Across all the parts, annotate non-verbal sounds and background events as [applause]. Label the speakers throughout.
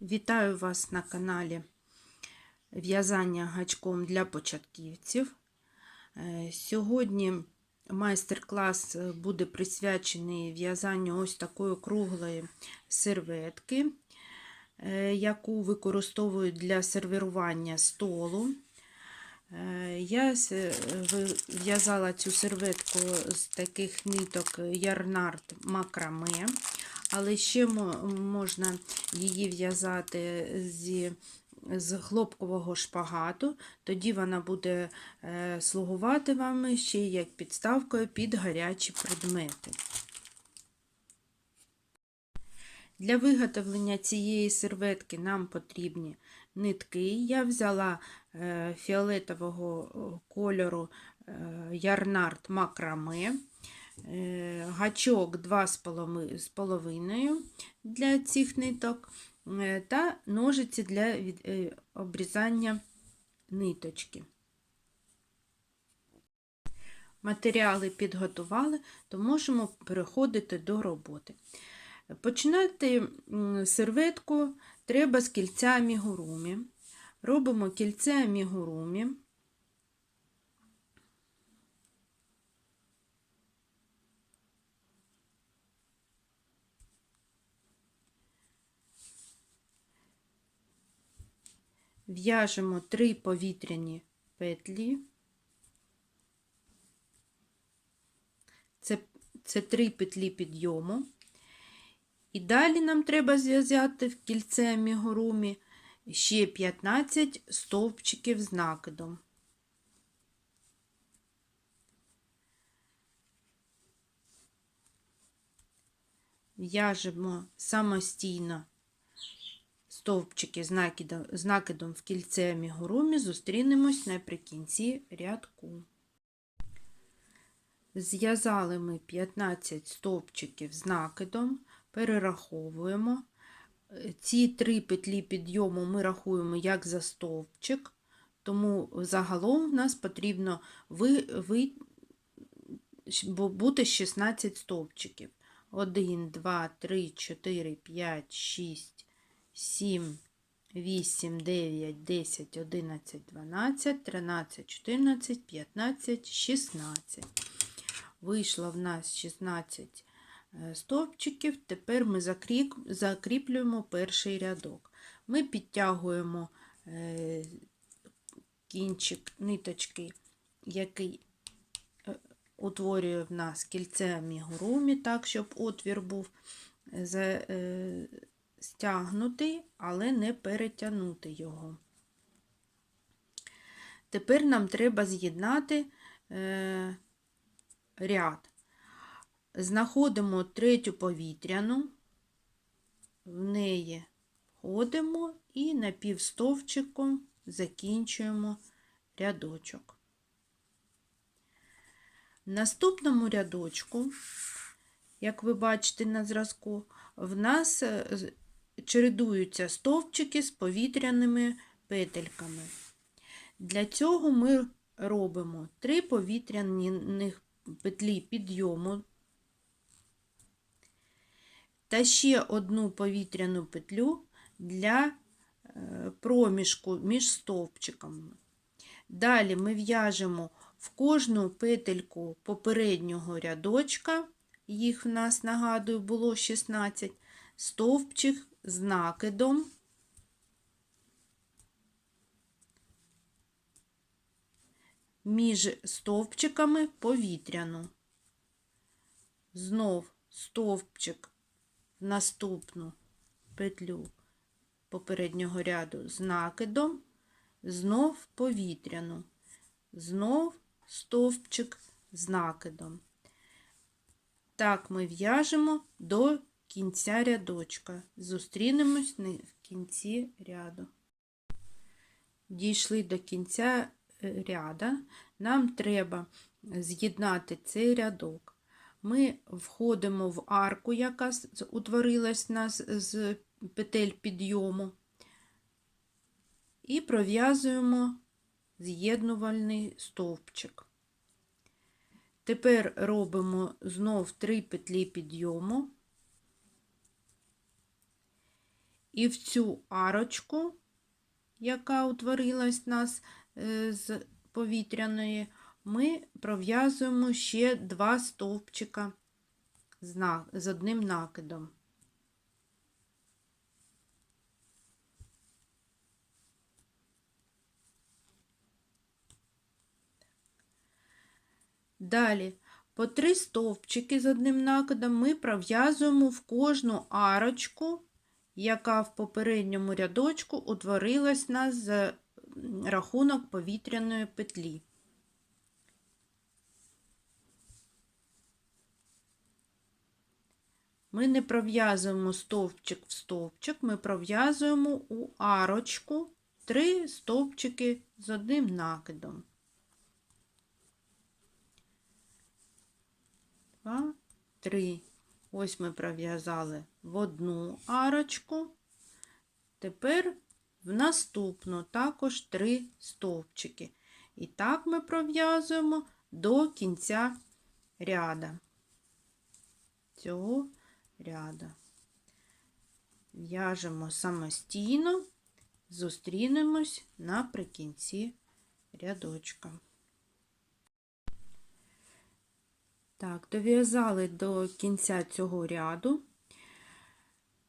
Speaker 1: Вітаю вас на каналі В'язання гачком для початківців. Е, Сьогодні майстер-клас буде присвячений в'язанню ось такої круглої серветки, е, яку використовують для сервірування столу. Е, Я в'язала цю серветку з таких ниток ярнард макраме, але ще можна її в'язати зі, з хлопкового шпагату, тоді вона буде е, слугувати вам ще як підставкою під гарячі предмети. Для виготовлення цієї серветки нам потрібні нитки. Я взяла е, фіолетового е, кольору е, ярнард макраме, е, гачок 2,5 для цих ниток е, та ножиці для е, обрізання ниточки. Матеріали підготували, то можемо переходити до роботи. Починати серветку треба з кільця амігурумі. Робимо кільце амігурумі. В'яжемо три повітряні петлі. Це, це три петлі підйому. І далі нам треба зв'язати в кільце амігурумі ще 15 стовпчиків з накидом. В'яжемо самостійно стовпчики з накидом, з накидом в кільце амігурумі, зустрінемось наприкінці рядку. Зв'язали ми 15 стовпчиків з накидом, перераховуємо. Ці три петлі підйому ми рахуємо як за стовпчик, тому загалом в нас потрібно ви, ви, бути 16 стовпчиків. 1, 2, 3, 4, 5, 6, 7, 8, 9, 10, 11, 12, 13, 14, 15, 16. Вийшло в нас 16 е, стовпчиків. Тепер ми закріплюємо перший рядок. Ми підтягуємо е, кінчик ниточки, який е, утворює в нас кільце амігурумі, так, щоб отвір був е, стягнутий, але не перетягнути його. Тепер нам треба з'єднати е, ряд. Знаходимо третю повітряну, в неї входимо і напівстовчиком закінчуємо рядочок. В наступному рядочку, як ви бачите на зразку, в нас е, чередуються стовпчики з повітряними петельками. Для цього ми робимо три повітряних петлі підйому та ще одну повітряну петлю для е, проміжку між стовпчиками. Далі ми в'яжемо в кожну петельку попереднього рядочка, їх в нас, нагадую, було 16, стовпчик з накидом. Між стовпчиками повітряну. Знов стовпчик наступну петлю попереднього ряду з накидом, знов повітряну, знов стовпчик з накидом. Так ми в'яжемо до кінця рядочка. Зустрінемось в кінці ряду. Дійшли до кінця е, ряда, нам треба з'єднати цей рядок. Ми входимо в арку, яка утворилась нас з петель підйому, і пров'язуємо з'єднувальний стовпчик. Тепер робимо знов три петлі підйому І в цю арочку, яка утворилась у нас е, з повітряної, ми пров'язуємо ще два стовпчика з одним накидом. Далі по три стовпчики з одним накидом ми пров'язуємо в кожну арочку, яка в попередньому рядочку утворилась нас за рахунок повітряної петлі. Ми не пров'язуємо стовпчик в стовпчик, ми пров'язуємо у арочку три стовпчики з одним накидом. Два, три. Ось ми пров'язали в одну арочку. Тепер в наступну також три стовпчики. І так ми пров'язуємо до кінця ряда. Цього ряда. В'яжемо самостійно, зустрінемось наприкінці рядочка. Так, дов'язали до кінця цього ряду.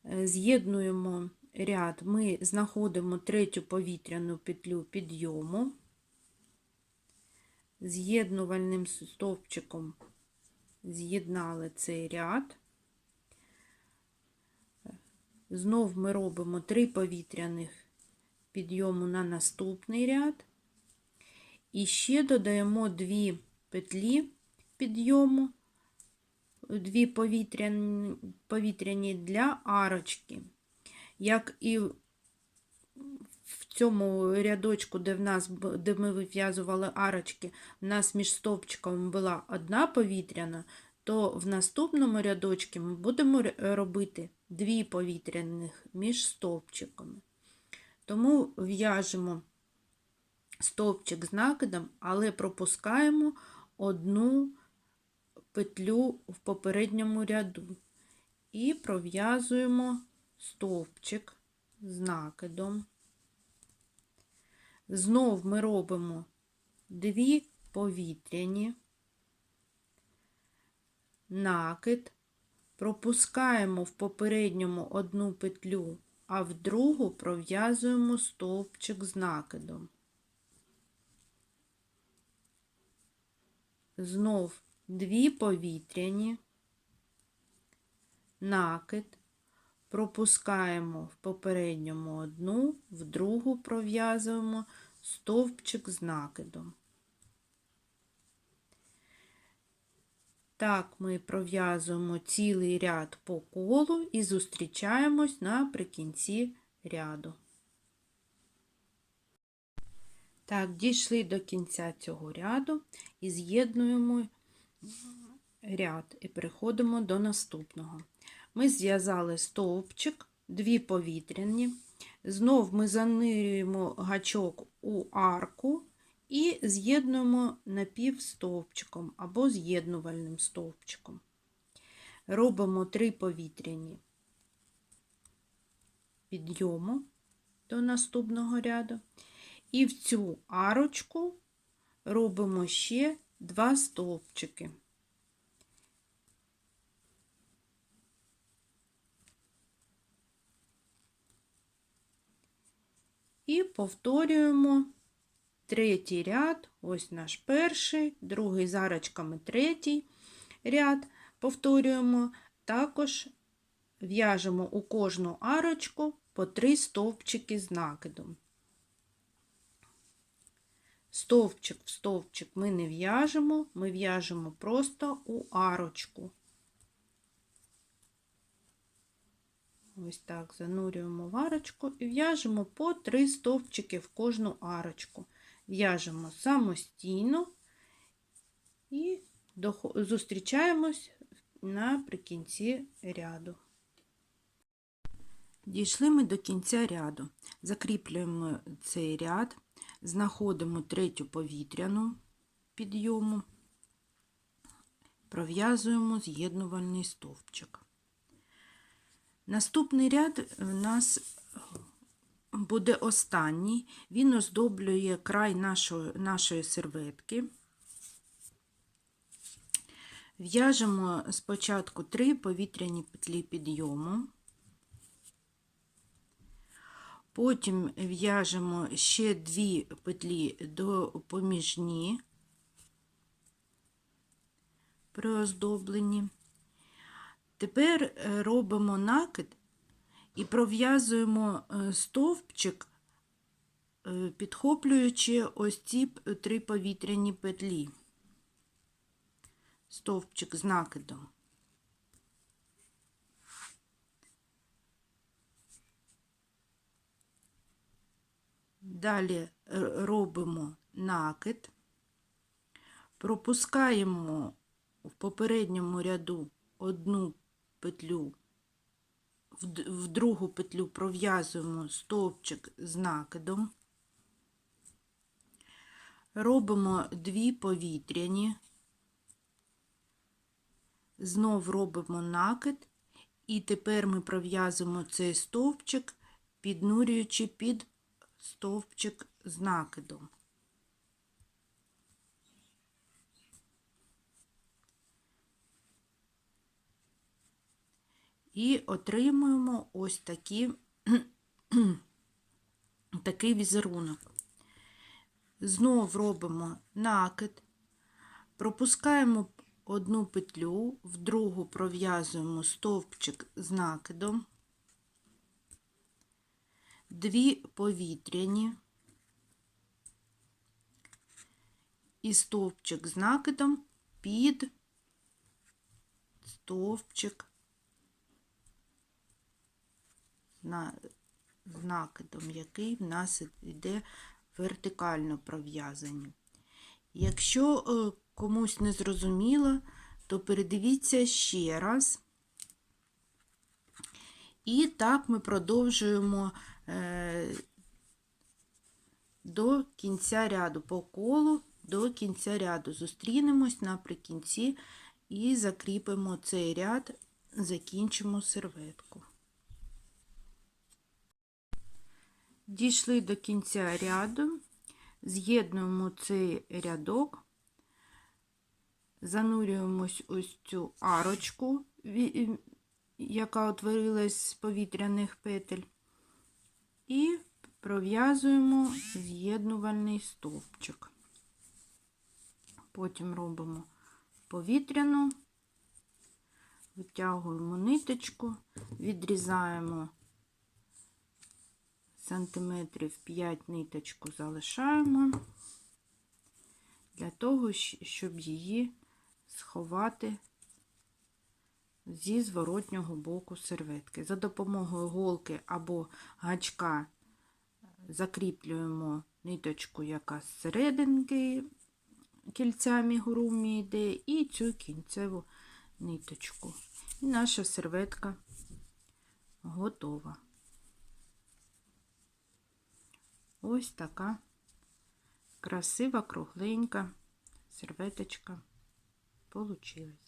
Speaker 1: Е, З'єднуємо ряд, ми знаходимо третю повітряну петлю підйому. З'єднувальним стовпчиком з'єднали цей ряд. Знов ми робимо три повітряних підйому на наступний ряд. І ще додаємо дві петлі підйому, дві повітряні, повітряні для арочки. Як і в цьому рядочку, де, в нас, де ми вив'язували арочки, в нас між стовпчиками була одна повітряна, то в наступному рядочку ми будемо робити дві повітряних між стовпчиками. Тому в'яжемо стовпчик з накидом, але пропускаємо одну петлю в попередньому ряду і пров'язуємо стовпчик з накидом. Знов ми робимо дві повітряні, накид, пропускаємо в попередньому одну петлю, а в другу пров'язуємо стовпчик з накидом. Знов дві повітряні, накид, пропускаємо в попередньому одну, в другу пров'язуємо стовпчик з накидом. Так ми пров'язуємо цілий ряд по колу і зустрічаємось наприкінці ряду. Так, дійшли до кінця цього ряду і з'єднуємо ряд і переходимо до наступного. Ми зв'язали стовпчик, дві повітряні. Знов ми занирюємо гачок у арку і з'єднуємо напівстовпчиком або з'єднувальним стовпчиком. Робимо три повітряні підйому до наступного ряду. І в цю арочку робимо ще два стовпчики. І повторюємо третій ряд, ось наш перший, другий з арочками третій ряд. Повторюємо, також в'яжемо у кожну арочку по три стовпчики з накидом. Стовпчик в стовпчик ми не в'яжемо, ми в'яжемо просто у арочку. Ось так занурюємо в арочку і в'яжемо по три стовпчики в кожну арочку. В'яжемо самостійно і зустрічаємось наприкінці ряду. Дійшли ми до кінця ряду. Закріплюємо цей ряд, знаходимо третю повітряну підйому, пров'язуємо з'єднувальний стовпчик. Наступний ряд у нас буде останній. Він оздоблює край нашої, нашої серветки. В'яжемо спочатку три повітряні петлі підйому. Потім в'яжемо ще дві петлі допоміжні при оздобленні. Тепер робимо накид і пров'язуємо е, стовпчик, е, підхоплюючи ось ці три повітряні петлі. Стовпчик з накидом. Далі е, робимо накид, пропускаємо в попередньому ряду одну петлю, в другу петлю пров'язуємо стовпчик з накидом, робимо дві повітряні, знов робимо накид, і тепер ми пров'язуємо цей стовпчик, піднурюючи під стовпчик з накидом. І отримуємо ось такі, [clears throat] такий візерунок. Знов робимо накид, пропускаємо одну петлю, в другу пров'язуємо стовпчик з накидом, дві повітряні і стовпчик з накидом під стовпчик на з накидом, який в нас йде вертикально пров'язані. Якщо е, комусь не зрозуміло, то передивіться ще раз. І так ми продовжуємо е, до кінця ряду, по колу до кінця ряду. Зустрінемось наприкінці і закріпимо цей ряд, закінчимо серветку. Дійшли до кінця ряду, з'єднуємо цей рядок, занурюємось ось цю арочку, яка утворилась з повітряних петель, і пров'язуємо з'єднувальний стовпчик. Потім робимо повітряну, витягуємо ниточку, відрізаємо сантиметрів 5 ниточку залишаємо для того, щоб її сховати зі зворотнього боку серветки. За допомогою голки або гачка закріплюємо ниточку, яка з серединки кільця мігурумі йде, і цю кінцеву ниточку. І наша серветка готова. Ось така красива, кругленька серветочка получилась.